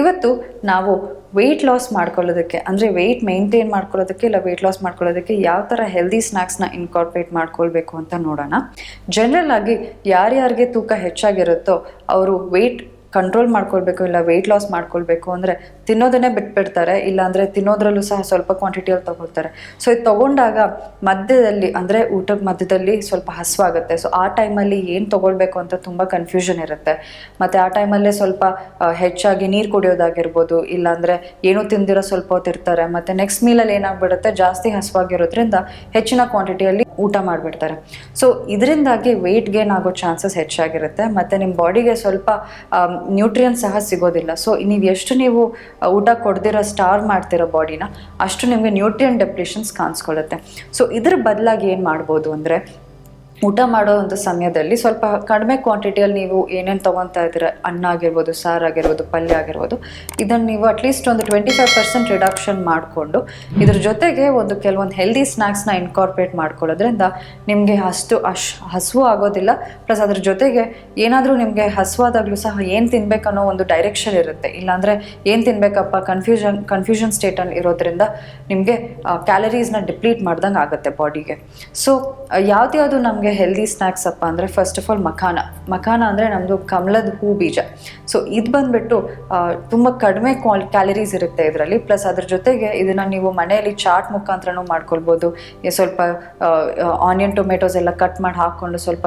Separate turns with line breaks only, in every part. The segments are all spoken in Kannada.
ಇವತ್ತು ನಾವು ವೆಯ್ಟ್ ಲಾಸ್ ಮಾಡ್ಕೊಳ್ಳೋದಕ್ಕೆ, ಅಂದರೆ ವೆಯ್ಟ್ ಮೇಂಟೈನ್ ಮಾಡ್ಕೊಳ್ಳೋದಕ್ಕೆ ಇಲ್ಲ ವೆಯ್ಟ್ ಲಾಸ್ ಮಾಡ್ಕೊಳ್ಳೋದಕ್ಕೆ ಯಾವ ಥರ ಹೆಲ್ದಿ ಸ್ನ್ಯಾಕ್ಸ್ನ ಇನ್ಕಾರ್ಪೊರೇಟ್ ಮಾಡ್ಕೊಳ್ಬೇಕು ಅಂತ ನೋಡೋಣ. ಜನರಲ್ ಆಗಿ ಯಾರ್ಯಾರಿಗೆ ತೂಕ ಹೆಚ್ಚಾಗಿರುತ್ತೋ ಅವರು ವೆಯ್ಟ್ ಕಂಟ್ರೋಲ್ ಮಾಡ್ಕೊಳ್ಬೇಕು ಇಲ್ಲ ವೆಯ್ಟ್ ಲಾಸ್ ಮಾಡ್ಕೊಳ್ಬೇಕು ಅಂದರೆ ತಿನ್ನೋದನ್ನೇ ಬಿಟ್ಬಿಡ್ತಾರೆ, ಇಲ್ಲಾಂದರೆ ತಿನ್ನೋದ್ರಲ್ಲೂ ಸಹ ಸ್ವಲ್ಪ ಕ್ವಾಂಟಿಟಿಯಲ್ಲಿ ತಗೊಳ್ತಾರೆ. ಸೊ ಇದು ತೊಗೊಂಡಾಗ ಮಧ್ಯದಲ್ಲಿ ಅಂದರೆ ಊಟದ ಮಧ್ಯದಲ್ಲಿ ಸ್ವಲ್ಪ ಹಸುವಾಗುತ್ತೆ. ಸೊ ಆ ಟೈಮಲ್ಲಿ ಏನು ತೊಗೊಳ್ಬೇಕು ಅಂತ ತುಂಬ ಕನ್ಫ್ಯೂಷನ್ ಇರುತ್ತೆ. ಮತ್ತು ಆ ಟೈಮಲ್ಲೇ ಸ್ವಲ್ಪ ಹೆಚ್ಚಾಗಿ ನೀರು ಕುಡಿಯೋದಾಗಿರ್ಬೋದು, ಇಲ್ಲಾಂದರೆ ಏನೂ ತಿಂದಿರೋ ಸ್ವಲ್ಪ ಹೊತ್ತಿರ್ತಾರೆ ಮತ್ತು ನೆಕ್ಸ್ಟ್ ಮೀಲಲ್ಲಿ ಏನಾಗ್ಬಿಡುತ್ತೆ, ಜಾಸ್ತಿ ಹಸುವಾಗಿರೋದ್ರಿಂದ ಹೆಚ್ಚಿನ ಕ್ವಾಂಟಿಟಿಯಲ್ಲಿ ಊಟ ಮಾಡಿಬಿಡ್ತಾರೆ. ಸೊ ಇದರಿಂದಾಗಿ ವೆಯ್ಟ್ ಗೇನ್ ಆಗೋ ಚಾನ್ಸಸ್ ಹೆಚ್ಚಾಗಿರುತ್ತೆ. ಮತ್ತು ನಿಮ್ಮ ಬಾಡಿಗೆ ಸ್ವಲ್ಪ ನ್ಯೂಟ್ರಿಯನ್ ಸಹ ಸಿಗೋದಿಲ್ಲ. ಸೊ ನೀವು ಎಷ್ಟು ನೀವು ಊಟ ಕೊಡ್ದಿರೋ ಸ್ಟಾರ್ ಮಾಡ್ತಿರೋ ಬಾಡಿನ ಅಷ್ಟು ನಿಮಗೆ ನ್ಯೂಟ್ರಿಯನ್ ಡೆಪ್ಲಿಷನ್ಸ್ ಕಾಣಿಸ್ಕೊಳ್ಳುತ್ತೆ. ಸೊ ಇದ್ರ ಬದಲಾಗಿ ಏನು ಮಾಡ್ಬೋದು ಅಂದರೆ ಊಟ ಮಾಡೋ ಒಂದು ಸಮಯದಲ್ಲಿ ಸ್ವಲ್ಪ ಕಡಿಮೆ ಕ್ವಾಂಟಿಟಿಯಲ್ಲಿ ನೀವು ಏನೇನು ತೊಗೊತಾ ಇದ್ದೀರ? ಅನ್ನ ಆಗಿರ್ಬೋದು, ಸಾರು ಆಗಿರ್ಬೋದು, ಪಲ್ಯ ಆಗಿರ್ಬೋದು, ಇದನ್ನು ನೀವು ಅಟ್ಲೀಸ್ಟ್ ಒಂದು ಟ್ವೆಂಟಿ ಫೈವ್ ಪರ್ಸೆಂಟ್ ರಿಡಕ್ಷನ್ ಮಾಡಿಕೊಂಡು ಇದ್ರ ಜೊತೆಗೆ ಒಂದು ಕೆಲವೊಂದು ಹೆಲ್ದಿ ಸ್ನ್ಯಾಕ್ಸ್ನ ಇನ್ಕಾರ್ಪೊರೇಟ್ ಮಾಡ್ಕೊಳ್ಳೋದ್ರಿಂದ ನಿಮಗೆ ಅಷ್ಟು ಅಶ್, ಹಸುವು ಆಗೋದಿಲ್ಲ. ಪ್ಲಸ್ ಅದ್ರ ಜೊತೆಗೆ ಏನಾದರೂ ನಿಮಗೆ ಹಸುವಾದಾಗಲೂ ಸಹ ಏನು ತಿನ್ಬೇಕನ್ನೋ ಒಂದು ಡೈರೆಕ್ಷನ್ ಇರುತ್ತೆ. ಇಲ್ಲಾಂದರೆ ಏನು ತಿನ್ಬೇಕಪ್ಪ? ಕನ್ಫ್ಯೂಷನ್ ಕನ್ಫ್ಯೂಷನ್ ಸ್ಟೇಟಲ್ಲಿ ಇರೋದ್ರಿಂದ ನಿಮಗೆ ಕ್ಯಾಲರೀಸ್ನ ಡಿಪ್ಲೀಟ್ ಮಾಡ್ದಂಗೆ ಆಗುತ್ತೆ ಬಾಡಿಗೆ ಸೊ ಯಾವುದ್ಯಾವುದು ನಮಗೆ ಹೆಲ್ದಿ ಸ್ನ್ಯಾಕ್ಸ್ ಅಪ್ಪ ಅಂದರೆ first of all makhana. Makhana ಅಂದರೆ ನಮ್ಮದು ಕಮಲದ ಹೂ ಬೀಜ. ಸೊ ಇದು ಬಂದುಬಿಟ್ಟು ತುಂಬ ಕಡಿಮೆ ಕ್ವಾಲ್ ಕ್ಯಾಲರೀಸ್ ಇರುತ್ತೆ ಇದರಲ್ಲಿ. ಪ್ಲಸ್ ಅದ್ರ ಜೊತೆಗೆ ಇದನ್ನು ನೀವು ಮನೆಯಲ್ಲಿ ಚಾಟ್ ಮುಖಾಂತರನೂ ಮಾಡ್ಕೊಳ್ಬೋದು. ಸ್ವಲ್ಪ ಆನಿಯನ್ ಟೊಮೆಟೊಸ್ ಎಲ್ಲ ಕಟ್ ಮಾಡಿ ಹಾಕ್ಕೊಂಡು ಸ್ವಲ್ಪ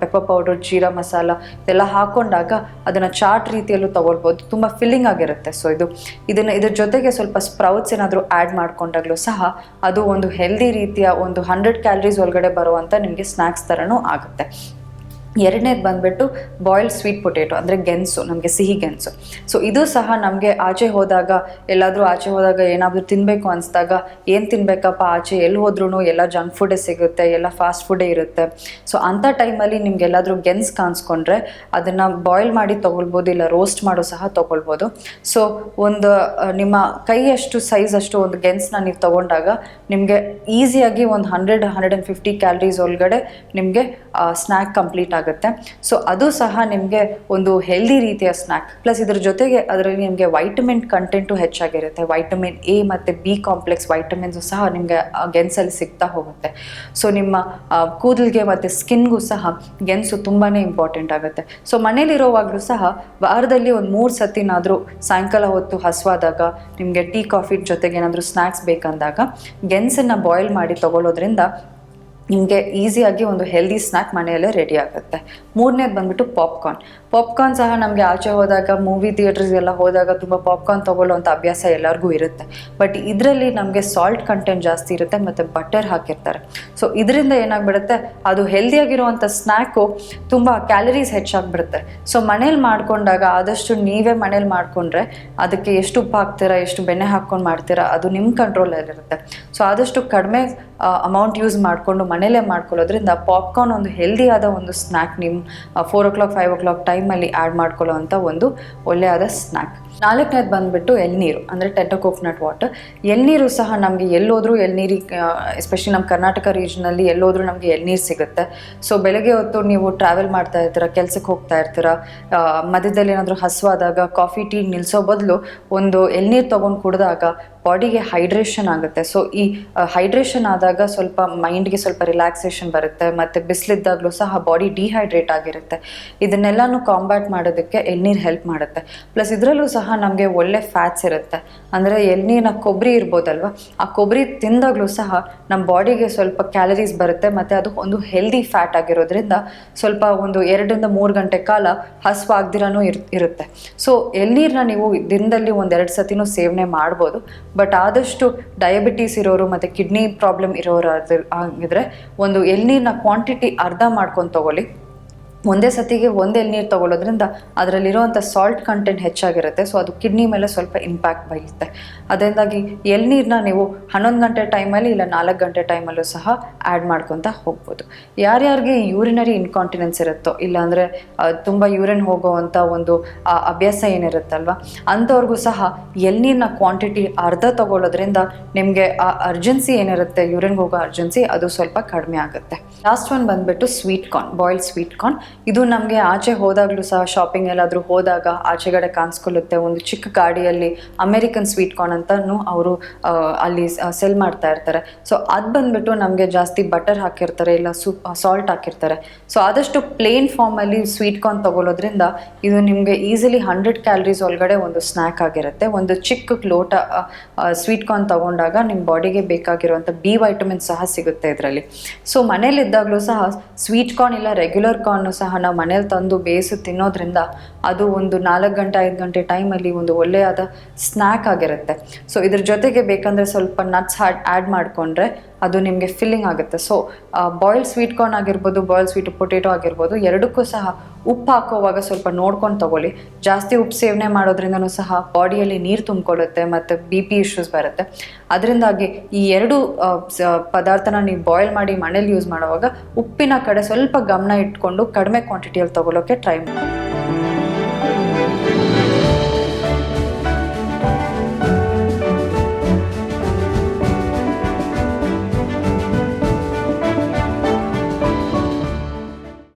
ಪೆಪ್ಪರ್ ಪೌಡರ್ ಜೀರಾ ಮಸಾಲ ಇದೆಲ್ಲ ಹಾಕ್ಕೊಂಡಾಗ ಅದನ್ನು ಚಾಟ್ ರೀತಿಯಲ್ಲೂ ತೊಗೊಳ್ಬೋದು. ತುಂಬ ಫಿಲ್ಲಿಂಗ್ ಆಗಿರುತ್ತೆ. ಸೊ ಇದು, ಇದನ್ನು, ಇದ್ರ ಜೊತೆಗೆ ಸ್ವಲ್ಪ ಸ್ಪ್ರೌಟ್ಸ್ ಏನಾದರೂ ಆ್ಯಡ್ ಮಾಡ್ಕೊಂಡಾಗಲೂ ಸಹ ಅದು ಒಂದು ಹೆಲ್ದಿ ರೀತಿಯ ಒಂದು ಹಂಡ್ರೆಡ್ ಕ್ಯಾಲರೀಸ್ ಒಳಗಡೆ ಬರುವಂಥ ನಿಮಗೆ ಸ್ನ್ಯಾಕ್ಸ್ ಥರನೂ ಆಗುತ್ತೆ. ಎರಡನೇದು ಬಂದುಬಿಟ್ಟು ಬಾಯ್ಲ್ಡ್ ಸ್ವೀಟ್ ಪೊಟೇಟೊ ಅಂದರೆ ಗೆಣಸು, ನಮಗೆ ಸಿಹಿ ಗೆಣಸು. ಸೊ ಇದು ಸಹ ನಮಗೆ ಆಚೆ ಹೋದಾಗ, ಎಲ್ಲಾದರೂ ಆಚೆ ಹೋದಾಗ ಏನಾದರೂ ತಿನ್ನಬೇಕು ಅನಿಸ್ದಾಗ, ಏನು ತಿನ್ನಬೇಕಪ್ಪ ಆಚೆ, ಎಲ್ಲಿ ಹೋದ್ರೂ ಎಲ್ಲ ಜಂಕ್ ಫುಡ್ಡೇ ಸಿಗುತ್ತೆ, ಎಲ್ಲ ಫಾಸ್ಟ್ ಫುಡ್ಡೇ ಇರುತ್ತೆ. ಸೊ ಅಂಥ ಟೈಮಲ್ಲಿ ನಿಮ್ಗೆ ಎಲ್ಲಾದರೂ ಗೆನ್ಸ್ ಕಾಣಿಸ್ಕೊಂಡ್ರೆ, ಅದನ್ನು ಬಾಯ್ಲ್ ಮಾಡಿ ತೊಗೊಳ್ಬೋದು, ಇಲ್ಲ ರೋಸ್ಟ್ ಮಾಡೋ ಸಹ ತೊಗೊಳ್ಬೋದು. ಸೊ ಒಂದು ನಿಮ್ಮ ಕೈಯಷ್ಟು ಸೈಜ್ ಅಷ್ಟು ಒಂದು ಗೆನ್ಸ್ನ ನೀವು ತೊಗೊಂಡಾಗ, ನಿಮಗೆ ಈಸಿಯಾಗಿ ಒಂದು hundred hundred and fifty calories ಒಳಗಡೆ ನಿಮಗೆ ಸ್ನ್ಯಾಕ್ ಕಂಪ್ಲೀಟ್ ಆಗುತ್ತೆ. ಸೊ ಅದು ಸಹ ನಿಮಗೆ ಒಂದು ಹೆಲ್ದಿ ರೀತಿಯ ಸ್ನ್ಯಾಕ್ ಪ್ಲಸ್ ಇದ್ರ ಜೊತೆಗೆ ಅದರಲ್ಲಿ ನಿಮಗೆ ವೈಟಮಿನ್ ಕಂಟೆಂಟು ಹೆಚ್ಚಾಗಿರುತ್ತೆ. ವೈಟಮಿನ್ ಎ ಮತ್ತು ಬಿ ಕಾಂಪ್ಲೆಕ್ಸ್ ವೈಟಮಿನ್ಸು ಸಹ ನಿಮಗೆ ಗೆನ್ಸಲ್ಲಿ ಸಿಗ್ತಾ ಹೋಗುತ್ತೆ. ಸೊ ನಿಮ್ಮ ಕೂದಲಿಗೆ ಮತ್ತು ಸ್ಕಿನ್ಗೂ ಸಹ ಗೆನ್ಸು ತುಂಬಾ ಇಂಪಾರ್ಟೆಂಟ್ ಆಗುತ್ತೆ. ಸೊ ಮನೇಲಿರೋವಾಗಲೂ ಸಹ ವಾರದಲ್ಲಿ ಒಂದು ಮೂರು ಸತಿನಾದರೂ ಸಾಯಂಕಾಲ ಹೊತ್ತು ಹಸುವಾದಾಗ ನಿಮಗೆ ಟೀ, ಕಾಫಿ ಜೊತೆಗೆ ಏನಾದರೂ ಸ್ನ್ಯಾಕ್ಸ್ ಬೇಕಂದಾಗ ಗೆಣಸನ್ನು ಬಾಯ್ಲ್ ಮಾಡಿ ತಗೊಳ್ಳೋದ್ರಿಂದ ನಿಮಗೆ ಈಸಿಯಾಗಿ ಒಂದು ಹೆಲ್ದಿ ಸ್ನ್ಯಾಕ್ ಮನೆಯಲ್ಲೇ ರೆಡಿ ಆಗುತ್ತೆ. ಮೂರನೇದು ಬಂದ್ಬಿಟ್ಟು ಪಾಪ್ಕಾರ್ನ್ ಪಾಪ್ಕಾರ್ನ್ ಸಹ ನಮಗೆ ಆಚೆ ಹೋದಾಗ ಮೂವಿ ಥಿಯೇಟರ್ಸ್ಗೆಲ್ಲ ಹೋದಾಗ ತುಂಬ ಪಾಪ್ಕಾರ್ನ್ ತೊಗೊಳ್ಳೋವಂಥ ಅಭ್ಯಾಸ ಎಲ್ಲರಿಗೂ ಇರುತ್ತೆ. ಬಟ್ ಇದರಲ್ಲಿ ನಮಗೆ ಸಾಲ್ಟ್ ಕಂಟೆಂಟ್ ಜಾಸ್ತಿ ಇರುತ್ತೆ ಮತ್ತು ಬಟರ್ ಹಾಕಿರ್ತಾರೆ. ಸೊ ಇದರಿಂದ ಏನಾಗ್ಬಿಡುತ್ತೆ? ಅದು ಹೆಲ್ದಿಯಾಗಿರುವಂಥ ಸ್ನ್ಯಾಕು ತುಂಬ ಕ್ಯಾಲರೀಸ್ ಹೆಚ್ಚಾಗ್ಬಿಡುತ್ತೆ ಸೊ ಮನೇಲಿ ಮಾಡ್ಕೊಂಡಾಗ ಆದಷ್ಟು ನೀವೇ ಮನೇಲಿ ಮಾಡಿಕೊಂಡ್ರೆ ಅದಕ್ಕೆ ಎಷ್ಟು ಉಪ್ಪು ಹಾಕ್ತೀರಾ, ಎಷ್ಟು ಬೆಣ್ಣೆ ಹಾಕ್ಕೊಂಡು ಮಾಡ್ತೀರಾ, ಅದು ನಿಮ್ಮ ಕಂಟ್ರೋಲಲ್ಲಿರುತ್ತೆ ಸೊ ಆದಷ್ಟು ಕಡಿಮೆ ಅಮೌಂಟ್ ಯೂಸ್ ಮಾಡಿಕೊಂಡು ಮನೇಲೇ ಮಾಡ್ಕೊಳ್ಳೋದ್ರಿಂದ ಪಾಪ್ಕಾರ್ನ್ ಒಂದು ಹೆಲ್ದಿಯಾದ ಒಂದು ಸ್ನ್ಯಾಕ್ ನಿಮ್ಮ four o'clock five o'clock ಟೈಮಲ್ಲಿ ಆ್ಯಡ್ ಮಾಡ್ಕೊಳ್ಳೋ ಅಂಥ ಒಂದು ಒಳ್ಳೆಯಾದ ಸ್ನ್ಯಾಕ್ ನಾಲ್ಕನೇದು ಬಂದುಬಿಟ್ಟು ಎಳ್ನೀರು, ಅಂದರೆ ಟೆಟೋ ಕೋಕೋನಟ್ ವಾಟರ್. ಎಳ್ನೀರು ಸಹ ನಮಗೆ ಎಲ್ಲೋದರೂ ಎಳ್ನೀರಿಗೆ ಎಸ್ಪೆಷಲಿ ನಮ್ಮ ಕರ್ನಾಟಕ ರೀಜನಲ್ಲಿ ಎಲ್ಲೋದರೂ ನಮಗೆ ಎಳ್ನೀರು ಸಿಗುತ್ತೆ. ಸೊ ಬೆಳಗ್ಗೆ ಹೊತ್ತು ನೀವು ಟ್ರಾವೆಲ್ ಮಾಡ್ತಾ ಇರ್ತೀರ, ಕೆಲಸಕ್ಕೆ ಹೋಗ್ತಾ ಇರ್ತೀರ ಮಧ್ಯದಲ್ಲಿ ಏನಾದರೂ ಹಸುವಾದಾಗ ಕಾಫಿ ಟೀ ನಿಲ್ಲಿಸೋ ಬದಲು ಒಂದು ಎಳ್ನೀರು ತೊಗೊಂಡು ಕುಡಿದಾಗ ಬಾಡಿಗೆ ಹೈಡ್ರೇಷನ್ ಆಗುತ್ತೆ. ಸೊ ಈ ಹೈಡ್ರೇಷನ್ ಆದಾಗ ಸ್ವಲ್ಪ ಮೈಂಡ್ಗೆ ಸ್ವಲ್ಪ ರಿಲ್ಯಾಕ್ಸೇಷನ್ ಬರುತ್ತೆ, ಮತ್ತು ಬಿಸಿಲಿದ್ದಾಗಲೂ ಸಹ ಬಾಡಿ ಡಿಹೈಡ್ರೇಟ್ ಆಗಿರುತ್ತೆ. ಇದನ್ನೆಲ್ಲನೂ ಕಾಂಬ್ಯಾಟ್ ಮಾಡೋದಕ್ಕೆ ಎಳ್ನೀರು ಹೆಲ್ಪ್ ಮಾಡುತ್ತೆ. ಪ್ಲಸ್ ಇದರಲ್ಲೂ ಸಹ ನಮಗೆ ಒಳ್ಳೆ ಫ್ಯಾಟ್ಸ್ ಇರುತ್ತೆ. ಅಂದರೆ ಎಳ್ನೀರಿನ ಕೊಬ್ಬರಿ ಇರ್ಬೋದಲ್ವ? ಆ ಕೊಬ್ಬರಿ ತಿಂದಾಗಲೂ ಸಹ ನಮ್ಮ ಬಾಡಿಗೆ ಸ್ವಲ್ಪ ಕ್ಯಾಲರೀಸ್ ಬರುತ್ತೆ ಮತ್ತು ಅದು ಒಂದು ಹೆಲ್ದಿ ಫ್ಯಾಟ್ ಆಗಿರೋದ್ರಿಂದ ಸ್ವಲ್ಪ ಒಂದು ಎರಡರಿಂದ ಮೂರು ಗಂಟೆ ಕಾಲ ಹಸುವಾಗ್ದಿರನೂ ಇರ್, ಇರುತ್ತೆ. ಸೊ ಎಳ್ನೀರನ್ನ ನೀವು ದಿನದಲ್ಲಿ ಒಂದೆರಡು ಸತಿನೂ ಸೇವನೆ ಮಾಡ್ಬೋದು. ಬಟ್ ಆದಷ್ಟು ಡಯಾಬಿಟೀಸ್ ಇರೋರು ಮತ್ತು ಕಿಡ್ನಿ ಪ್ರಾಬ್ಲಮ್ ಇರೋರು ಆಗಿದ್ರೆ ಒಂದು ಎಳ್ನೀರಿನ ಕ್ವಾಂಟಿಟಿ ಅರ್ಧ ಮಾಡ್ಕೊಂಡು ತಗೊಳ್ಳಿ. ಒಂದೇ ಸತಿಗೆ ಒಂದೇ ನೀರು ತಗೊಳ್ಳೋದ್ರಿಂದ ಅದರಲ್ಲಿರುವಂಥ ಸಾಲ್ಟ್ ಕಂಟೆಂಟ್ ಹೆಚ್ಚಾಗಿರುತ್ತೆ. ಸೊ ಅದು ಕಿಡ್ನಿ ಮೇಲೆ ಸ್ವಲ್ಪ ಇಂಪ್ಯಾಕ್ಟ್ ಬೀಳುತ್ತೆ. ಅದರಿಂದಾಗಿ ಎಳ್ನೀರನ್ನ ನೀವು ಹನ್ನೊಂದು ಗಂಟೆ ಟೈಮಲ್ಲಿ ಇಲ್ಲ ನಾಲ್ಕು ಗಂಟೆ ಟೈಮಲ್ಲೂ ಸಹ ಆ್ಯಡ್ ಮಾಡ್ಕೊತಾ ಹೋಗ್ಬೋದು. ಯಾರ್ಯಾರಿಗೆ ಯೂರಿನರಿ ಇನ್ಕಾಂಟಿನೆನ್ಸ್ ಇರುತ್ತೋ, ಇಲ್ಲಾಂದರೆ ತುಂಬ ಯೂರಿನ್ ಹೋಗೋವಂಥ ಒಂದು ಅಭ್ಯಾಸ ಏನಿರುತ್ತಲ್ವ, ಅಂಥವ್ರಿಗೂ ಸಹ ಎಳ್ನೀರಿನ ಕ್ವಾಂಟಿಟಿ ಅರ್ಧ ತಗೊಳ್ಳೋದ್ರಿಂದ ನಿಮಗೆ, ಆ ಅರ್ಜೆನ್ಸಿ ಏನಿರುತ್ತೆ ಯೂರಿನ್ಗೆ ಹೋಗೋ ಅರ್ಜೆನ್ಸಿ ಅದು ಸ್ವಲ್ಪ ಕಡಿಮೆ ಆಗುತ್ತೆ. ಲಾಸ್ಟ್ ಒನ್ ಬಂದುಬಿಟ್ಟು sweet corn boiled sweet corn ಇದು ನಮಗೆ ಆಚೆ ಹೋದಾಗಲೂ ಸಹ ಶಾಪಿಂಗ್ ಎಲ್ಲಾದರೂ ಹೋದಾಗ ಆಚೆಗಡೆ ಕಾಣಿಸ್ಕೊಳ್ಳುತ್ತೆ. ಒಂದು ಚಿಕ್ಕ ಗಾಡಿಯಲ್ಲಿ ಅಮೇರಿಕನ್ ಸ್ವೀಟ್ ಕಾರ್ನ್ ಅಂತಲೂ ಅವರು ಅಲ್ಲಿ ಸೆಲ್ ಮಾಡ್ತಾ ಇರ್ತಾರೆ. ಸೊ ಅದು ಬಂದ್ಬಿಟ್ಟು ನಮಗೆ ಜಾಸ್ತಿ ಬಟರ್ ಹಾಕಿರ್ತಾರೆ, ಇಲ್ಲ ಸೂಪ್ ಸಾಲ್ಟ್ ಹಾಕಿರ್ತಾರೆ. ಸೊ ಆದಷ್ಟು ಪ್ಲೇನ್ ಫಾರ್ಮಲ್ಲಿ ಸ್ವೀಟ್ ಕಾರ್ನ್ ತಗೊಳ್ಳೋದ್ರಿಂದ ಇದು ನಿಮಗೆ ಈಸಿಲಿ ಹಂಡ್ರೆಡ್ ಕ್ಯಾಲರೀಸ್ ಒಳಗಡೆ ಒಂದು ಸ್ನ್ಯಾಕ್ ಆಗಿರುತ್ತೆ. ಒಂದು ಚಿಕ್ಕ ಲೋಟ ಸ್ವೀಟ್ ಕಾರ್ನ್ ತಗೊಂಡಾಗ ನಿಮ್ಮ ಬಾಡಿಗೆ ಬೇಕಾಗಿರುವಂಥ ಬಿ ವೈಟಮಿನ್ ಸಹ ಸಿಗುತ್ತೆ ಇದರಲ್ಲಿ. ಸೊ ಮನೇಲಿದ್ದಾಗಲೂ ಸಹ ಸ್ವೀಟ್ ಕಾರ್ನ್ ಇಲ್ಲ ರೆಗ್ಯುಲರ್ ಕಾರ್ನು ಸಹ ನಾವು ಮನೇಲಿ ತಂದು ಬೇಯಿಸಿ ತಿನ್ನೋದ್ರಿಂದ ಅದು ಒಂದು ನಾಲ್ಕು ಗಂಟೆ, ಐದು ಗಂಟೆ ಟೈಮಲ್ಲಿ ಒಂದು ಒಳ್ಳೆಯದ ಸ್ನ್ಯಾಕ್ ಆಗಿರುತ್ತೆ. ಸೊ ಇದ್ರ ಜೊತೆಗೆ ಬೇಕಂದರೆ ಸ್ವಲ್ಪ ನಟ್ಸ್ ಹಾಡ್ ಆ್ಯಡ್ ಮಾಡಿಕೊಂಡ್ರೆ ಅದು ನಿಮಗೆ ಫಿಲ್ಲಿಂಗ್ ಆಗುತ್ತೆ. ಸೊ ಬಾಯ್ಲ್ ಸ್ವೀಟ್ ಕಾರ್ನ್ ಆಗಿರ್ಬೋದು ಬಾಯ್ಲ್ ಸ್ವೀಟ್ ಪೊಟೇಟೊ ಆಗಿರ್ಬೋದು, ಎರಡಕ್ಕೂ ಸಹ ಉಪ್ಪು ಹಾಕೋವಾಗ ಸ್ವಲ್ಪ ನೋಡ್ಕೊಂಡು ತಗೊಳ್ಳಿ. ಜಾಸ್ತಿ ಉಪ್ಪು ಸೇವನೆ ಮಾಡೋದ್ರಿಂದನೂ ಸಹ ಬಾಡಿಯಲ್ಲಿ ನೀರು ತುಂಬಿಕೊಳ್ಳುತ್ತೆ ಮತ್ತು ಬಿ ಪಿ ಇಶ್ಯೂಸ್ ಬರುತ್ತೆ. ಅದರಿಂದಾಗಿ ಈ ಎರಡು ಪದಾರ್ಥನ ನೀವು ಬಾಯ್ಲ್ ಮಾಡಿ ಮನೇಲಿ ಯೂಸ್ ಮಾಡುವಾಗ ಉಪ್ಪಿನ ಕಡೆ ಸ್ವಲ್ಪ ಗಮನ ಇಟ್ಕೊಂಡು ಕಡಿಮೆ ಕ್ವಾಂಟಿಟಿಯಲ್ಲಿ ತಗೊಳ್ಳೋಕ್ಕೆ ಟ್ರೈ ಮಾಡಿ.